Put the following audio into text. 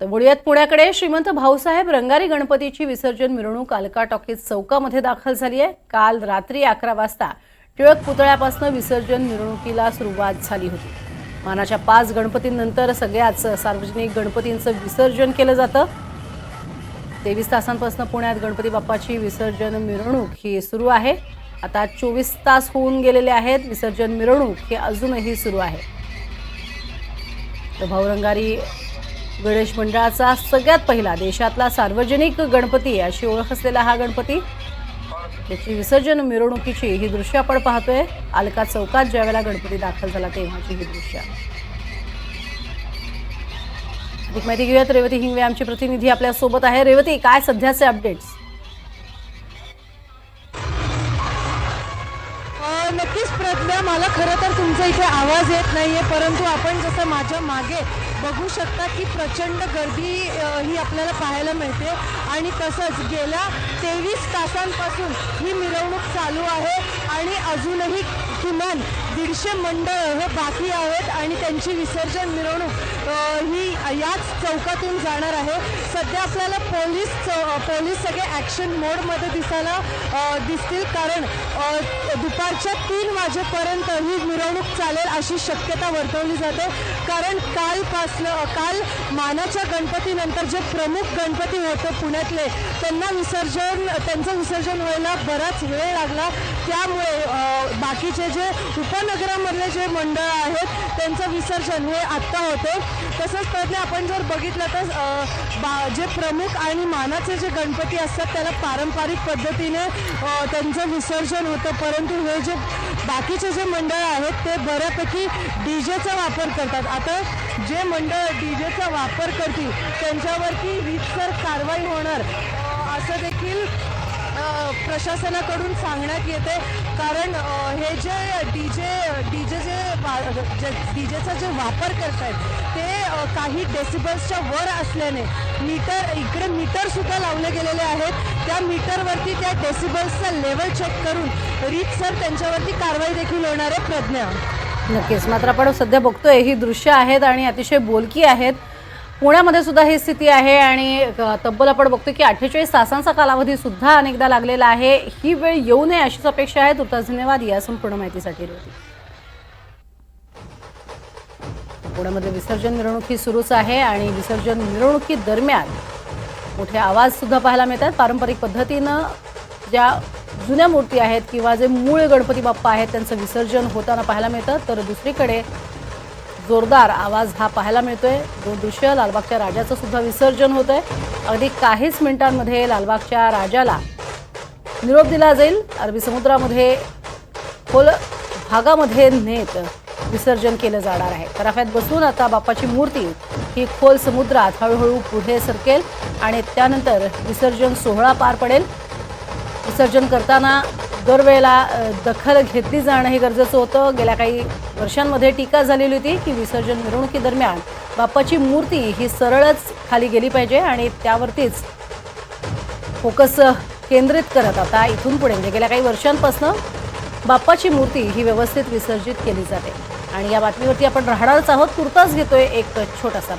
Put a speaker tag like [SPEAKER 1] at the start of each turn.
[SPEAKER 1] तर वळूयात पुण्याकडे. श्रीमंत भाऊसाहेब रंगारी गणपतीची विसर्जन मिरवणूक अलका टॉकीज चौकामध्ये दाखल झाली आहे. काल रात्री अकरा वाजता टिळक पुतळ्यापासून विसर्जन मिरवणुकीला सुरुवात झाली होती. मानाच्या पाच गणपतींनंतर सगळ्याच सार्वजनिक गणपतींचं विसर्जन केलं जातं. तेवीस तासांपासून पुण्यात गणपती बाप्पाची विसर्जन मिरवणूक ही सुरू आहे. आता चोवीस तास होऊन गेलेले आहेत. विसर्जन मिरवणूक ही अजूनही सुरू आहे. तर भाऊरंगारी गणेश मंडळाचा सगळ्यात पहिला देशातला सार्वजनिक गणपती अशी ओळख असलेला हा गणपती. त्याची विसर्जन मिरवणुकीची ही दृश्य आपण पाहतोय. अलका चौकात ज्यावेळेला गणपती दाखल झाला तेव्हाची ही दृश्य. अधिक माहिती घेऊयात. रेवती हिंगवे आमची प्रतिनिधी आपल्यासोबत आहे रेवती काय सध्याचे अपडेट्स
[SPEAKER 2] नक्कीच प्रज्ञा मला खरं तर तुमचा इथे आवाज येत नाही आहे परंतु आपण जसं माझ्या मागे बघू शकता की प्रचंड गर्दी ही आपल्याला पाहायला मिळते. आणि तसंच गेल्या तेवीस तासांपासून ही मिरवणूक चालू आहे आणि अजूनही किमान दीडशे मंडळ हे बाकी आहेत आणि त्यांची विसर्जन मिरवणूक ही याच चौकातून जाणार आहे. सध्या आपल्याला पोलीस चौ- पोलीस सगळे ॲक्शन मोडमध्ये दिसायला दिसतील कारण दुपारच्या तीन वाजेपर्यंत ही मिरवणूक चालेल अशी शक्यता वर्तवली जाते. कारण कालपासनं काल मानाच्या गणपतीनंतर जे प्रमुख गणपती होते पुण्यातले त्यांना विसर्जन त्यांचं विसर्जन व्हायला बराच वेळ लागला. त्यामुळे बाकीचे जे उपनगरामधले जे मंडळ आहेत त्यांचं विसर्जन हे आत्ता होतं. तसंच त्यातले आपण जर बघितलं तर बा जे प्रमुख आणि मानाचे जे गणपती असतात त्याला पारंपरिक पद्धतीने त्यांचं विसर्जन होतं. परंतु हे जे बाकीचे जे मंडळ आहेत ते बऱ्यापैकी डी जेचा वापर करतात. आता जे मंडळ डी जेचा वापर करतील त्यांच्यावरती रीतसर कारवाई होणार. असं देखील प्रशासनाकडून सांगण्यात येते. कारण हे जे डी जे डी जे जे डी जेचा जे वापर करत आहेत ते काही डेसिबल्सच्या वर असल्याने मीटर इकडे मीटरसुद्धा लावले गेलेले आहेत. त्या मीटरवरती त्या डेसिबल्सचा लेवल चेक करून रीतसर त्यांच्यावरती कारवाई देखील होणार आहे प्रज्ञा.
[SPEAKER 1] नक्कीच. मात्र आपण सध्या बघतोय ही दृश्य आहेत आणि अतिशय बोलकी आहेत. पुण्यामध्ये सुद्धा ही स्थिती आहे आणि तब्बल आपण बघतोय की अठ्ठेचाळीस तासांचा कालावधी सुद्धा अनेकदा लागलेला आहे. ही वेळ येऊ नये अशीच अपेक्षा आहे. तुर्तास धन्यवाद. या संपूर्ण माहितीसाठी पुण्यामध्ये विसर्जन मिरवणूक ही सुरूच आहे आणि विसर्जन मिरवणुकी दरम्यान मोठे आवाज सुद्धा पाहायला मिळतात. पारंपरिक पद्धतीनं ज्या जुन्या मूर्ती आहेत किंवा जे मूळ गणपती बाप्पा आहेत त्यांचं विसर्जन होताना पाहायला मिळतं. तर दुसरीकडे जोरदार आवाज हा पाहायला मिळतोय. दोन दृश्य लालबागच्या राजाचं सुद्धा विसर्जन होत आहे अगदी काहीच मिनिटांमध्ये लालबागच्या राजाला निरोप दिला जाईल. अरबी समुद्रामध्ये खोल भागामध्ये नेत विसर्जन केलं जाणार आहे. तराफ्यात बसून आता बाप्पाची मूर्ती ही खोल समुद्रात हळूहळू पुढे सरकेल आणि त्यानंतर विसर्जन सोहळा पार पडेल. विसर्जन करताना दरवेळेला दखल घेतली जाणं हे गरजेचं होतं. गेल्या काही वर्षांमध्ये टीका झालेली होती की विसर्जन मिरवणुकीदरम्यान बाप्पाची मूर्ती ही सरळच खाली गेली पाहिजे आणि त्यावरतीच फोकस केंद्रित करत आता इथून पुढे. म्हणजे गेल्या काही वर्षांपासून बाप्पाची मूर्ती ही व्यवस्थित विसर्जित केली जाते. आणि या बातमीवरती आपण राहणारच आहोत. तुर्तास घेतोय एक छोटासा